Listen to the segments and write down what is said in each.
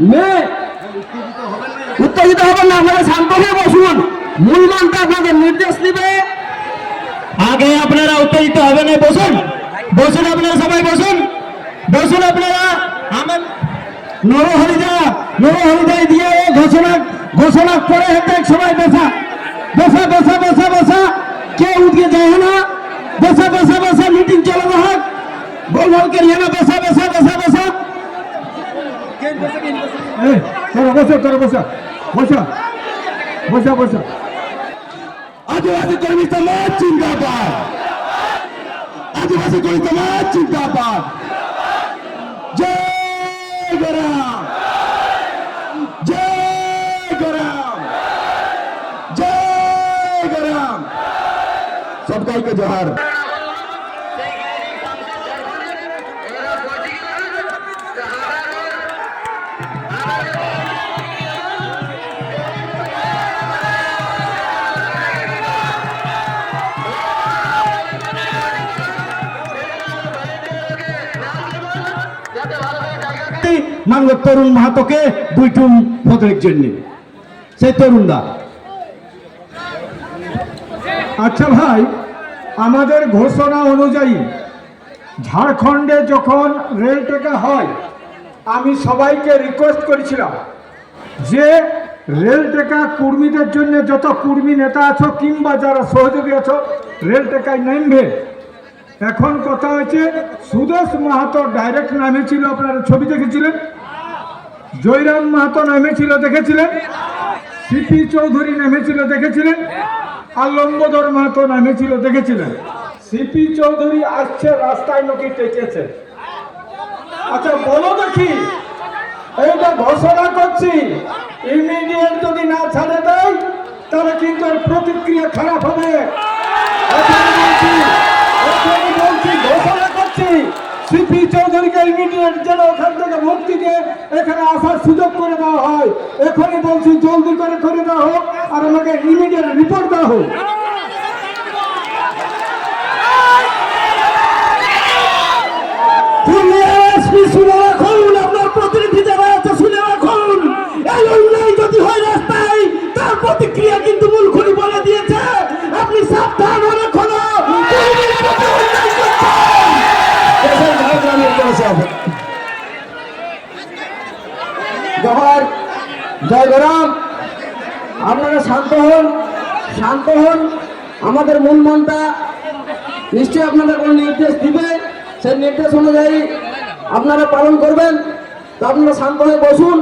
মে, উত্তেজিত হবেন না, আপনারা শান্ত হয়ে বসুন। মূল মন্ত্র আপনাদের নির্দেশ দিবে। আগে আপনারা উত্তেজিত হবেন না, বসুন। বসুন আপনারা সবাই, বসুন। বসুন আপনারা, আমার নরহরিদা, নরহরিদায় দিয়ে ঘোষণা ঘোষণা করে হেঁটে সবাই বসা। বসা বসা বসা বসা। কেউ উঠকে যায় না। বসা বসা বসা মিটিং চলে হোক বল বলকে নিয়ে না বসা বসা বসা বসা। এই তোরা বসো তোরা বসো বসো বসো বসো আদিবাসী কর্মী সমাজ জিন্দাবাদ আদিবাসী কর্মী সমাজ জিন্দাবাদ জয় মানব তরুণ মাহাতোকে দুইটুম পদের জন্য। সেই তরুণদা আচ্ছা ভাই, আমাদের ঘোষণা অনুযায়ী ঝাড়খণ্ডে যখন রেল টেকা হয়, আমি সবাইকে রিকোয়েস্ট করেছিলাম যে রেল টেকা কর্মীদের জন্য, যত কর্মী নেতা আছো কিংবা যারা সহযোগী আছো, রেল টেকায় নামবে। এখন কথা হচ্ছে, সুদেশ মাহাতো ডাইরেক্ট নামেছিল আপনারা ছবি দেখেছিলেন? জয়রাম মাহাতো নামেছিল দেখেছিলেন? সিপি চৌধুরী নামেছিল দেখেছিলেন? আর লম্বোদর মাহাতো নামেছিল দেখেছিলেন? সিপি চৌধুরী আসছে, রাস্তায় নাকি টেকেছে। আচ্ছা বলো দেখি, এইটা ঘোষণা করছি ইমিডিয়েট যদি না ছাড়ে দেয়, তাহলে কিন্তু প্রতিক্রিয়া খারাপ হবে এখন বলছি এখন বলছি ঘোষণা করছি সিপি চৌধুরীকে ইমিডিয়েট যেন ওখান থেকে মুক্তিকে এখানে আসার সুযোগ করে দেওয়া হয়। এখনই বলছি, জলদি করে করে দেওয়া হোক আর আমাকে ইমিডিয়েট রিপোর্ট দেওয়া হোক। শান্ত হন শান্ত হন। আমাদের মূল মনটা নিশ্চয়ই আপনাদের কোনো নির্দেশ দিবে, সেই নির্দেশ অনুযায়ী আপনারা পালন করবেন। তো আপনারা শান্ত হয়ে বসুন,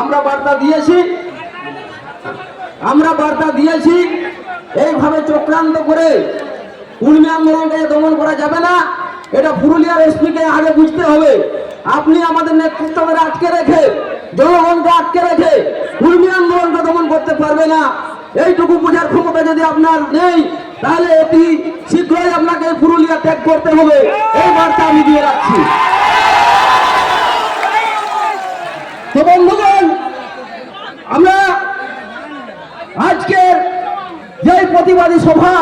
আমরা বার্তা দিয়েছি। আমরা বার্তা দিয়েছি, এইভাবে চক্রান্ত করে উর্মি আন্দোলনকে দমন করা যাবে না। এটা পুরুলিয়ার এসপিকে আগে বুঝতে হবে। আপনি আমাদের নেতৃত্বকে আটকে রেখে জনগণকে আটকে রেখে উর্মি আন্দোলনকে দমন করতে পারবে না। এইটুকু বোঝার ক্ষমতা যদি আপনার নেই, তাহলে অতি শীঘ্রই আপনাকে পুরুলিয়া ত্যাগ করতে হবে। এই বার্তা আমি দিয়ে রাখছি। তো বন্ধুগণ, আমরা আজকের যে প্রতিবাদী সভা,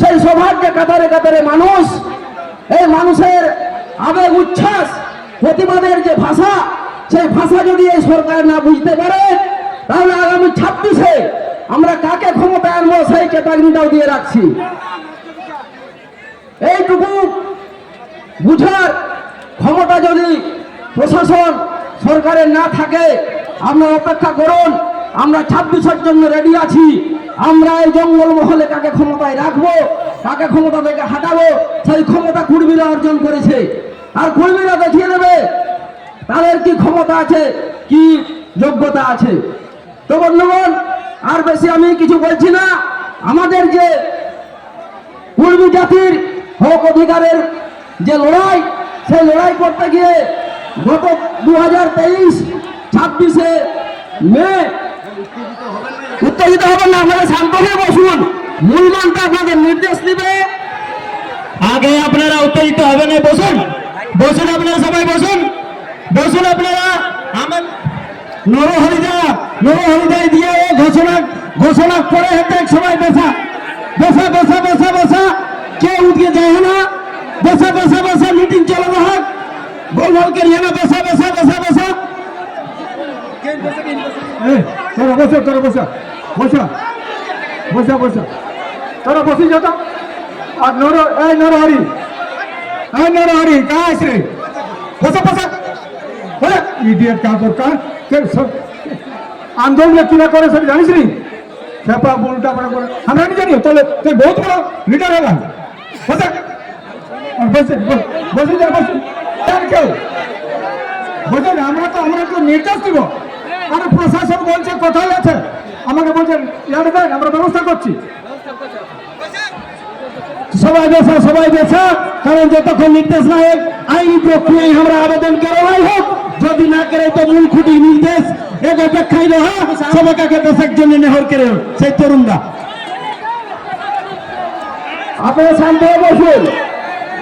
সেই সভার যে কাতারে কাতারে মানুষ, এই মানুষের আবেগ, উচ্ছ্বাস, প্রতিবাদের যে ভাষা সেই ভাষা যদি এই সরকার না বুঝতে পারে, তাহলে আগামী ছাব্বিশে আমরা কাকে ক্ষমতায় আনব সেই চেতাগিটাও দিয়ে রাখছি। এইটুকু বুঝার ক্ষমতা যদি প্রশাসন সরকারের না থাকে, আপনারা অপেক্ষা করুন, আমরা ছাব্বিশের জন্য রেডি আছি। আমরা এই জঙ্গল মহলে কাকে ক্ষমতায় রাখব, কাকে ক্ষমতা থেকে হাঁটাবো, সেই ক্ষমতা কুর্মীরা অর্জন করেছে। আর কুর্মীরা দেখিয়ে দেবে তাদের কি ক্ষমতা আছে? কি যোগ্যতা আছে? তো বন্ধুগণ, আর বেশি আমি কিছু বলছি না। আমাদের যে কুর্মী জাতির হক অধিকারের যে লড়াই, সেই লড়াই করতে গিয়ে গত দু হাজার তেইশ ছাব্বিশে মে উত্তেজিত হবেন না, আপনারা শান্ত হয়ে বসুন। মূল মন্ত্র আপনাদের নির্দেশ দিবে। আগে আপনারা উত্তেজিত হবেন বসুন। বসুন আপনারা সবাই, বসুন। বসুন আপনারা। আমার নরহরিদা নরহরিদায় দিয়ে ও ঘোষণা ঘোষণা করে হেঁটে সবাই বসা। বসা বসা বসা বসা। কেউ উঠকে যায় না। বসা বসা বসা মিটিং চলে হোক। বল বলকে নিয়ে না, বসা বসা বসা বসা। তোরা বসো তোরা বসো। বসো। বসো বসো। তোরা বসি যা আর নর, এই নরহরি এই নরহরি আছে রে। বসো বসো। বলে ইডিয়েট কাহ তোর কাহ কে সব কিনা করে সব জানিস নি করে। আমরা জানি, তাহলে তুই বড় লিডার আমরা তো আমরা তো নির্দেশ দিব। প্রশাসন বলছে কোথায় আছে? আমাকে বলছেন ইয়ার আমরা ব্যবস্থা করছি। সবাই বেসা সবাই বেসা কারণ যতক্ষণ নির্দেশ না হোক আইনি প্রক্রিয়ায় আমরা আবেদন করাই হোক। যদি না করে, তো মূল খুঁটি নির্দেশ। এক অপেক্ষায় রহা, সবাইকে দেশের জন্য নেহর করে সেই তরুণরা। আপনারা শান্ত হয়ে বসুন।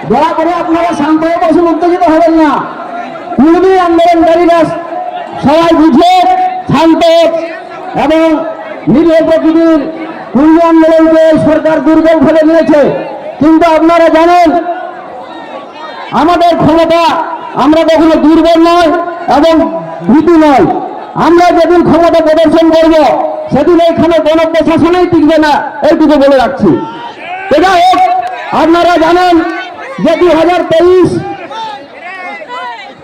দয়া করে আপনারা শান্ত হয়ে বসুন উত্তেজিত হবেন না। পূর্বী আন্দোলনকারীরা সবাই বুঝে, শান্ত এবং নিরীহ প্রকৃতির পূর্ব আন্দোলনকে সরকার দুর্বল ফেলে নিয়েছে। কিন্তু আপনারা জানেন, আমাদের ক্ষমতা আমরা কখনো দুর্বল নয় এবং ভীতু নয়। আমরা যেদিন ক্ষমতা প্রদর্শন করব, সেদিন এইখানে কোনো প্রশাসনেই টিকবে না, এইটুকু বলে রাখছি। এটা হোক, আপনারা জানেন যে দু হাজার তেইশ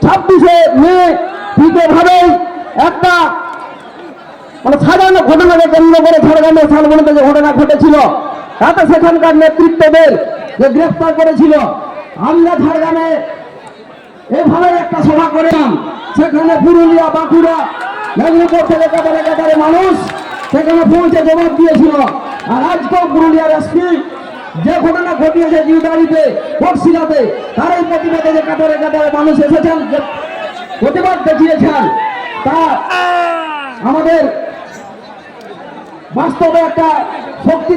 ছাব্বিশে মে ঠিকভাবেই একটা মানে সাধারণ ঘটনাকে কেন্দ্র করে ঝাড়গ্রামের শালবনিতে যে ঘটনা ঘটেছিল তাতে সেখানকার নেতৃত্বদের যে গ্রেফতার করেছিল, আমরা ঝাড়গ্রামে এভাবে একটা সভা করলাম সেখানে পুরুলিয়া, বাঁকুড়া, মেদিনীপুর থেকে কাতারে কাতারে মানুষ সেখানে পৌঁছে জবাব দিয়েছিল। আর আজকেও পুরুলিয়ার এসপি যে ঘটনা ঘটিয়েছে জিউদারিতে বক্সিলাতে এই প্রতিবাদে যে কাতারে কাতারে মানুষ এসেছেন প্রতিবাদ দেখিয়েছেন, তা আমাদের বাস্তবে একটা শক্তি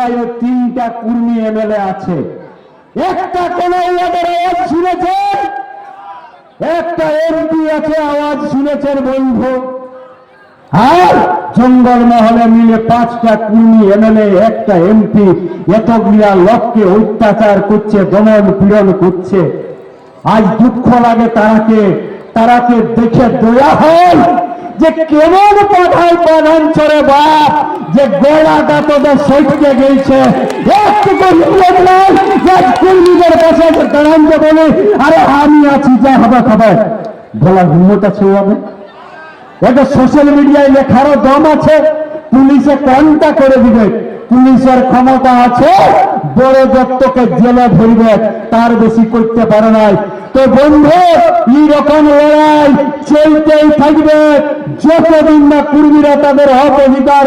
জেলায় তিনটা কুর্মী এমএলএ আছে। একটা কোন আওয়াজ শুনেছেন? একটা এমপি আছে, আওয়াজ শুনেছেন বন্ধু? আর জঙ্গল মহলে মিলে পাঁচটা কুর্মী এমএলএ, একটা এমপি এতগুলা লোককে অত্যাচার করছে, দমন পীড়ন করছে। আজ দুঃখ লাগে তারাকে তারাকে দেখে দয়া হয়। যে কেমন পাঠায় প্রধান চরে বাপ, যে গোড়াটা তোদের সৈকে গেছে। আরে আমি আছি, যা হবে খাবার বলার হিম্মত আছে হবে এটা সোশ্যাল মিডিয়ায় লেখারও দম আছে, পুলিশে কন্টা করে দিবে। পুলিশের ক্ষমতা আছে বড় দত্তকে জেলে ধরবে তার বেশি করতে পারে নাই। তো বন্ধু এইরকম লড়াই চলতেই থাকবে। যতদিন না কুর্মীরা তাদের হক অধিকার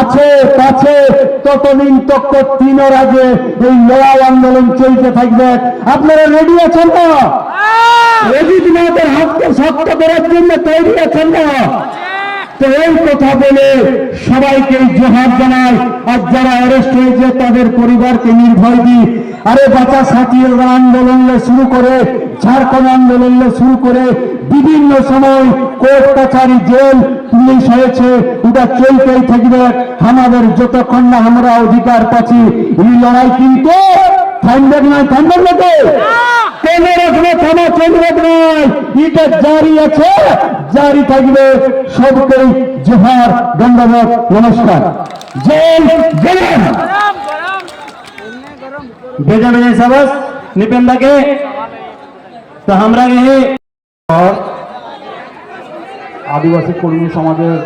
আছে কাছে ততদিন তক তিন রাজে এই লড়াই আন্দোলন চলতে থাকবে। আপনারা রেডি আছেন না রেডি আমাদের হাতকে শক্ত করার জন্য তৈরি আছেন না তো এই কথা বলে সবাইকে জোহার জানাই। আর যারা অ্যারেস্ট হয়েছে, তাদের পরিবারকে নির্ভয় দিই। আরে বাচ্চা সাথীর আন্দোলন শুরু করে, ঝাড়খণ্ড আন্দোলন শুরু করে, বিভিন্ন সময় কোর্ট কাছারি জেল পুলিশ হয়েছে, ওটা চলতেই থাকবে। আমাদের যতক্ষণ না আমরা অধিকার পাচ্ছি, এই লড়াই কিন্তু থামবে না থামবে না। কোনো রকমে থামা চলবে নয় এটা জারি আছে জারি থাকবে সবকেই জোহার দণ্ডবোধ নমস্কার জয় জয় भेजा भेजा सबस निपेंदा के तो हमरा ये আদিবাসী কর্মী সমাজের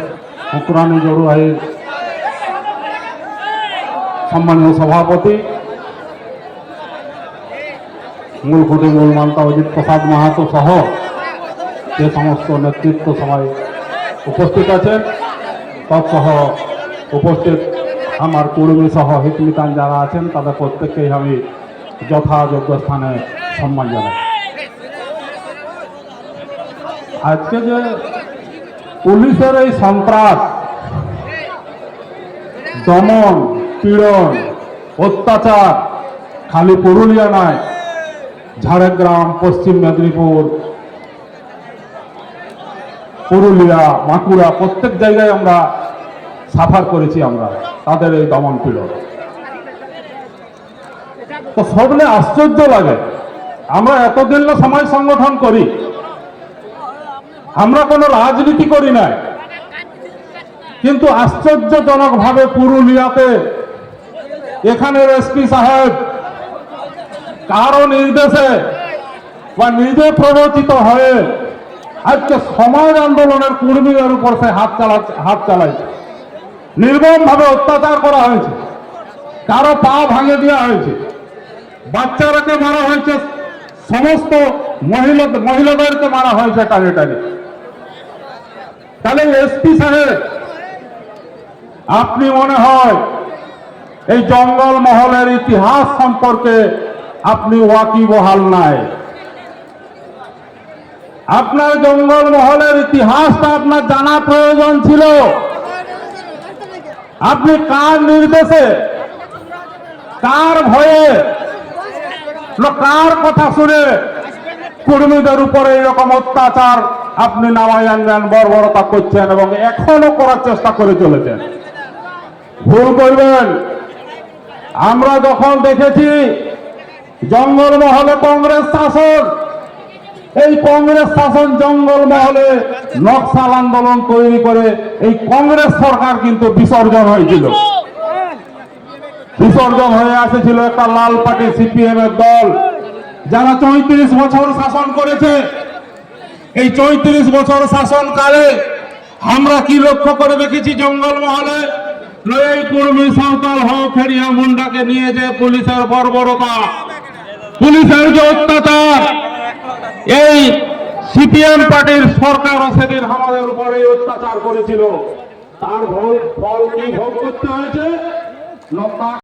উত্তরাণী জড়ুয়াহির সম্মানীয় সভাপতি মূলকুটি মূল মান্তা অজিত প্রসাদ মাহাতো সহ যে সমস্ত নেতৃত্ব সবাই উপস্থিত আছেন, তৎসহ উপস্থিত আমার কর্মী সহ হিতমিতান যারা আছেন, তাদের প্রত্যেককেই আমি যথাযোগ্য স্থানে সম্মান জানাই। আজকে যে পুলিশের এই সন্ত্রাস, দমন, পীড়ন, অত্যাচার খালি পুরুলিয়া নয় ঝাড়গ্রাম, পশ্চিম মেদিনীপুর, পুরুলিয়া, বাঁকুড়া, প্রত্যেক জায়গায় আমরা সাফার করেছি আমরা, তাদের এই দমন পীড়ন। তো সবলে আশ্চর্য লাগে, আমরা এতদিন না সমাজ সংগঠন করি, আমরা কোনো রাজনীতি করি না কিন্তু আশ্চর্যজনক ভাবে পুরুলিয়াতে এখানের এসপি সাহেব কারও নির্দেশে বা নিজে প্ররোচিত হয়ে আজকে সমাজ আন্দোলনের কর্মীদের উপর সে হাত চালাচ্ছে হাত চালাইছে। নির্মম ভাবে অত্যাচার করা হয়েছে। কারও পা ভাঙে দেওয়া হয়েছে। বাচ্চারাকে মারা হয়েছে। সমস্ত মহিলা মহিলাদেরকে মারা হয়েছে টানে টানে। তাহলে এসপি সাহেব, আপনি মনে হয় এই জঙ্গল মহলের ইতিহাস সম্পর্কে আপনি ওয়াকিবহাল নাই। আপনার জঙ্গল মহলের ইতিহাসটা আপনার জানা প্রয়োজন ছিল। আপনি কার নির্দেশে, কার ভয়ে কার কথা শুনে কর্মীদের উপরে এরকম অত্যাচার আপনি নামাই আনবেন, বর্বরতা করছেন এবং এখনও করার চেষ্টা করে চলেছেন। ভুল করবেন। আমরা যখন দেখেছি জঙ্গল মহলে কংগ্রেস শাসন। এই কংগ্রেস শাসন জঙ্গল মহলে নকশাল আন্দোলন তৈরি করে এই কংগ্রেস সরকার কিন্তু বিসর্জন হয়েছিল। বিসর্জন হয়ে আসেছিল একটা লাল পার্টি সিপিএম এর দল। যারা চৌত্রিশ বছর শাসন করেছে, এই চৌত্রিশ বছর শাসনকালে আমরা কি লক্ষ্য করে দেখেছি জঙ্গল মহলে? কুর্মী সাঁওতাল হক ফেরিয়া মুন্ডাকে নিয়ে যে পুলিশের বর্বরতা পুলিশের যে অত্যাচার, এই সিপিএম পার্টির সরকার সেদিন আমাদের উপরে অত্যাচার করেছিল। তার ফল কি ভোগ করতে হয়েছে? লম্বা